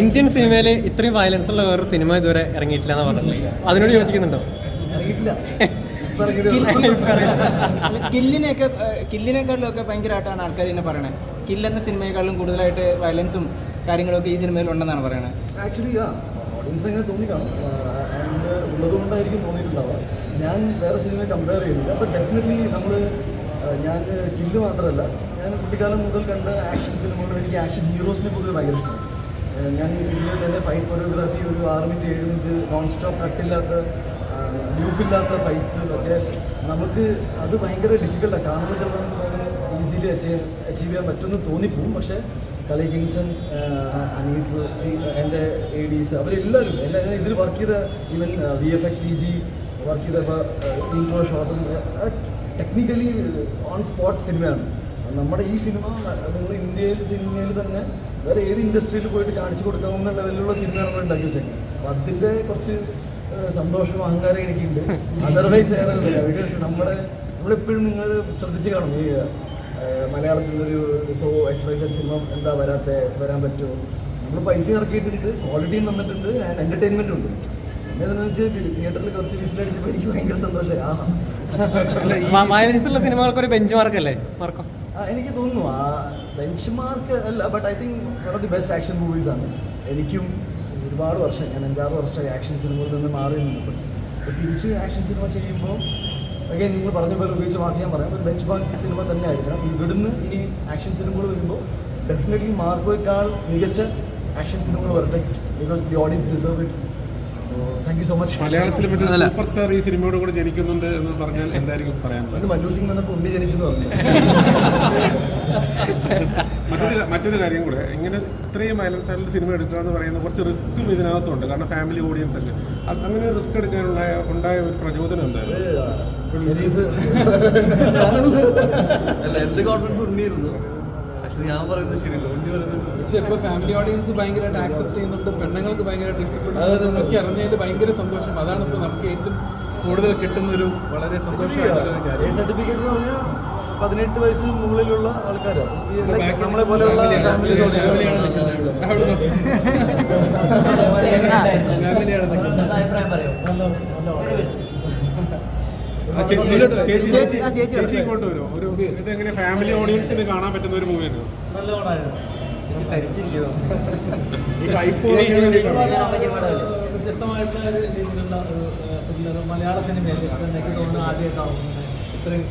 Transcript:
Indian സിനിമയിൽ ഇത്രയും violence ഉള്ള വേറൊരു സിനിമ ഇതുവരെ ഇറങ്ങിയിട്ടില്ല എന്ന് പറഞ്ഞില്ലേ അതിനോട് യോജിക്കുന്നുണ്ടോ? കില്ലിനെയൊക്കെ കില്ലിനെക്കാളും ഒക്കെ ഭയങ്കരമായിട്ടാണ് ആൾക്കാർ തന്നെ പറയണത് കില്ലെന്ന സിനിമയെക്കാളും കൂടുതലായിട്ട് വയലൻസും കാര്യങ്ങളൊക്കെ ഈ സിനിമയിൽ ഉണ്ടെന്നാണ് പറയണത് ആക്ച്വലി ഓഡിയൻസ് ഓഡിയൻസിന് അങ്ങനെ തോന്നി കാണും. ഉള്ളതുകൊണ്ടായിരിക്കും തോന്നിയിട്ടുണ്ടാവുക. ഞാൻ വേറെ സിനിമയെ കമ്പയർ ചെയ്യുന്നില്ല. ബട്ട് ഡെഫിനറ്റ്ലി നമ്മൾ ഞാൻ കില്ല് മാത്രമല്ല ഞാൻ കുട്ടിക്കാലം മുതൽ കണ്ട ആക്ഷൻ സിനിമകൾ എനിക്ക് ആക്ഷൻ ഹീറോസിനെ പൊതുവെ ഭയങ്കര ഇഷ്ടമാണ്. ഞാൻ ഇതിൽ തന്നെ ഫൈറ്റ് കൊറിയോഗ്രാഫി ഒരു ആറ് മിനിറ്റ് ഏഴ് മിനിറ്റ് നോൺ സ്റ്റോപ്പ് കട്ടില്ലാത്ത ഗ്രൂപ്പില്ലാത്ത ഫൈറ്റ്സ് ഒക്കെ നമുക്ക് അത് ഭയങ്കര ഡിഫിക്കൽട്ടാണ് കാണുമ്പോൾ ചിലപ്പോൾ നമുക്ക് ഈസിലി അച്ചീവ് അച്ചീവ് ചെയ്യാൻ പറ്റുമെന്ന് തോന്നിപ്പോവും. പക്ഷേ കലൈ കിങ്സൺ അനീഫ് എന്റെ എ ഡീസ് അവരെല്ലാവരും എല്ലാവരും ഇതിൽ വർക്ക് ചെയ്ത even V F X C G work ചെയ്ത ഇൻട്രോ ഷോട്ടും ടെക്നിക്കലി ഓൺ സ്പോട്ട് സിനിമയാണ് നമ്മുടെ ഈ സിനിമ നമ്മൾ ഇന്ത്യയിൽ സിനിമയിൽ തന്നെ വേറെ ഏത് ഇൻഡസ്ട്രിയിൽ പോയിട്ട് കാണിച്ചു കൊടുക്കാവുന്ന ലെവലിലുള്ള സിനിമയാണ് നമ്മൾ ഉണ്ടാക്കി വെച്ചേ അപ്പം അതിന്റെ കുറച്ച് സന്തോഷം സന്തോഷവും അഹങ്കാരം എനിക്കുണ്ട്. അതർവൈസ് വേറെ ബിക്കോസ് നമ്മുടെ നമ്മളെപ്പോഴും നിങ്ങൾ ശ്രദ്ധിച്ച് കാണും. ഈ മലയാളത്തിൽ ഒരു സോ എക്സ്പൈസഡ് സിനിമ എന്താ വരാത്ത വരാൻ പറ്റുമോ? നമ്മൾ പൈസ ഇറക്കിയിട്ടുണ്ട്. ക്വാളിറ്റിയും തന്നിട്ടുണ്ട്. ആൻഡ് എന്റർടൈൻമെന്റും ഉണ്ട്. പിന്നെ എന്താണെന്ന് വെച്ചാൽ തിയേറ്ററിൽ കുറച്ച് വിസിലടിച്ചപ്പോൾ എനിക്ക് ഭയങ്കര സന്തോഷമായി ആ. വയലൻസ് ഉള്ള സിനിമകൾക്ക് ഒരു ബെഞ്ച് മാർക്ക് അല്ലേ? മാർക്കോ എനിക്ക് തോന്നുന്നു ആ ബെഞ്ച് മാർക്ക് അല്ല but I think one of the best action movies ആണ്. എനിക്കും ഒരുപാട് വർഷം ഞാൻ അഞ്ചാറ് വർഷമായി ആക്ഷൻ സിനിമകളിൽ നിന്ന് മാറി നിന്നപ്പോൾ തിരിച്ച് ആക്ഷൻ സിനിമ ചെയ്യുമ്പോൾ അഗൈൻ നിങ്ങൾ പറഞ്ഞ പോലെ ഉപയോഗിച്ച് വാക്ക് ഞാൻ പറയാം. ഒരു ബെഞ്ച് മാർക്ക് സിനിമ തന്നെ ആയിരിക്കണം. ഇവിടുന്ന് ഇനി ആക്ഷൻ സിനിമകൾ വരുമ്പോൾ ഡെഫിനറ്റ്ലി മാർക്കോയേക്കാൾ മികച്ച ആക്ഷൻ സിനിമകൾ വരട്ടെ. Because the audience deserve it thank you so much മലയാളത്തിൽ മറ്റേ സൂപ്പർ സ്റ്റാർ ഈ സിനിമയോട് കൂടെ ജനിക്കുന്നുണ്ട് എന്ന് പറഞ്ഞാൽ എന്തായിരിക്കും പറയാനുള്ളത് മല്ലു സിംഗ് വന്നപ്പോൾ ഉണ്ണി ജനിച്ചു എന്ന് പറഞ്ഞു. മറ്റൊരു മറ്റൊരു കാര്യം കൂടെ ഇങ്ങനെ ഇത്രയും വയലൻസ് ആയിട്ടുള്ള സിനിമ എടുക്കുക എന്ന് പറയുന്ന കുറച്ച് റിസ്ക്കും ഇതിനകത്തുണ്ട്. കാരണം ഫാമിലി ഓഡിയൻസ് അല്ലേ അത് അങ്ങനെ റിസ്ക് എടുക്കാനുള്ള ഉണ്ടായ ഒരു പ്രചോദനം എന്തായിരുന്നു? എന്റെ കോൺഫിഡൻസ് ഉണ്ടായിരുന്നു പക്ഷെ ഞാൻ പറയുന്നത് ശരിയല്ല. ഉണ്ണി പറയുന്നത് പക്ഷെ ഇപ്പൊ ഫാമിലി ഓഡിയൻസ് ഭയങ്കരമായിട്ട് ആക്സെപ്റ്റ് ചെയ്യുന്നുണ്ട്. പെണ്ണുങ്ങൾക്ക് ഭയങ്കരമായിട്ട് ഇഷ്ടപ്പെട്ടു. നമുക്ക് അറിഞ്ഞതിൽ ഭയങ്കര സന്തോഷം. അതാണ് ഇപ്പൊ നമുക്ക് ഏറ്റവും കൂടുതൽ കിട്ടുന്ന ഒരു വളരെ സന്തോഷമായിട്ടുള്ള സർട്ടിഫിക്കറ്റ് എന്ന് പറഞ്ഞാൽ പതിനെട്ട് വയസ്സ് മുകളിലുള്ള ആൾക്കാരാണ് ഈ നമ്മളെ പോലെയുള്ള ഫാമിലീസ് ഫാമിലിയാണ് നിൽക്കുന്നത് ഇവിടെ. അവിടെ നോക്ക്. ഫാമിലിയാണ് നിൽക്കുന്നത് ചേച്ചി ചേച്ചി കൊണ്ടുവരും ഒരു ഇതെങ്ങനെ ഫാമിലി ഓഡിയൻസിന് കാണാൻ പറ്റുന്ന ഒരു മൂവി വ്യത്യസ്തമായിട്ടുള്ള മലയാള സിനിമയിൽ എനിക്ക് തോന്നുന്നു ആദ്യമായിട്ടാവുന്നത് ഇത്രയും